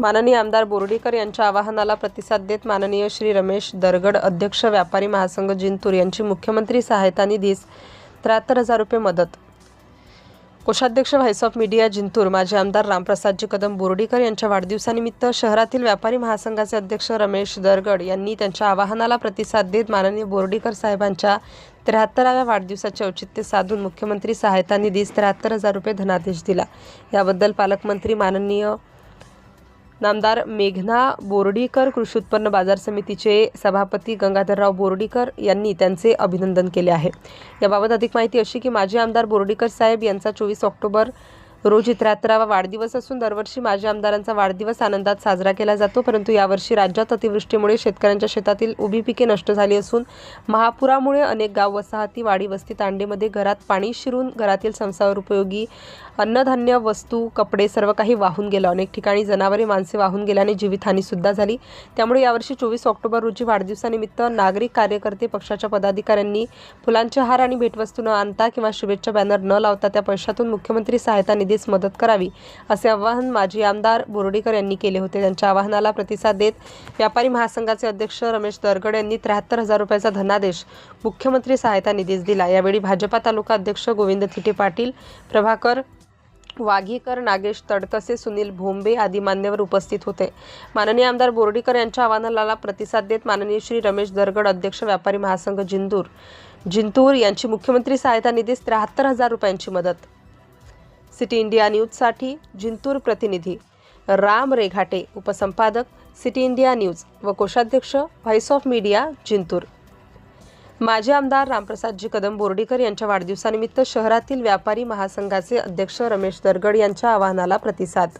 माननीय आमदार बोर्डीकर यांच्या आवाहनाला प्रतिसाद देत माननीय श्री रमेश दरगड अध्यक्ष व्यापारी महासंघ जिंतूर यांची मुख्यमंत्री सहायता निधीस त्र्याहत्तर हजार रुपये मदत. कोषाध्यक्ष व्हाईस ऑफ मीडिया जिंतूर माजी आमदार रामप्रसादजी कदम बोर्डीकर यांच्या वाढदिवसानिमित्त शहरातील व्यापारी महासंघाचे अध्यक्ष रमेश दरगड यांनी त्यांच्या आवाहनाला प्रतिसाद देत माननीय बोर्डीकर साहेबांच्या त्र्याहत्तराव्या वाढदिवसाचे औचित्य साधून मुख्यमंत्री सहायता निधीस त्र्याहत्तर हजार रुपये धनादेश दिला. याबद्दल पालकमंत्री माननीय नामदार मेघना बोर्डीकर कृषी उत्पन्न बाजार समितीचे सभापती गंगाधरराव बोर्डीकर यांनी त्यांचे अभिनंदन केले आहे. याबाबत अधिक माहिती अशी की माजी आमदार बोर्डीकर साहेब यांचा चोवीस ऑक्टोबर रोजी त्र्याहत्तरावा वाढदिवस असून दरवर्षी माजी आमदारांचा वाढदिवस आनंदात साजरा केला जातो. परंतु यावर्षी राज्यात अतिवृष्टीमुळे शेतकऱ्यांच्या शेतातील उभी पिके नष्ट झाली असून महापुरामुळे अनेक गाव वसाहती वाडी वस्ती तांडेमध्ये घरात पाणी शिरून घरातील संसार उपयोगी अन्नधान्य वस्तू कपडे सर्व काही वाहून गेलं. अनेक ठिकाणी जनावरे माणसे वाहून गेल्याने जीवितहानीसुद्धा झाली. त्यामुळे यावर्षी चोवीस ऑक्टोबर रोजी वाढदिवसानिमित्त नागरिक कार्यकर्ते पक्षाच्या पदाधिकाऱ्यांनी फुलांचे हार आणि भेटवस्तू न आणता किंवा शुभेच्छा बॅनर न लावता त्या पैशातून मुख्यमंत्री सहायता निधी आधीच मदत करावी असे आवाहन माजी आमदार बोर्डीकर यांनी केले होते. त्यांच्या आवाहनाला प्रतिसाद देत व्यापारी महासंघाचे अध्यक्ष रमेश दरगड यांनी त्र्याहत्तर हजार रुपयाचा धनादेश मुख्यमंत्री सहायता निधीस दिला. यावेळी भाजपा तालुका अध्यक्ष गोविंद थिटे पाटील प्रभाकर वाघीकर नागेश तडकसे सुनील भोंबे आदी मान्यवर उपस्थित होते. माननीय आमदार बोर्डीकर यांच्या आवाहनाला प्रतिसाद देत माननीय श्री रमेश दरगड अध्यक्ष व्यापारी महासंघ जिंदूर जिंतूर यांची मुख्यमंत्री सहायता निधीस त्र्याहत्तर हजार रुपयांची मदत सिटी इंडिया न्यूजसाठी जिंतूर प्रतिनिधी राम रेघाटे उपसंपादक सिटी इंडिया न्यूज व कोषाध्यक्ष व्हाईस ऑफ मीडिया जिंतूर. माजी आमदार रामप्रसादजी कदम बोर्डीकर यांच्या वाढदिवसानिमित्त शहरातील व्यापारी महासंघाचे अध्यक्ष रमेश दरगड यांच्या आवाहनाला प्रतिसाद.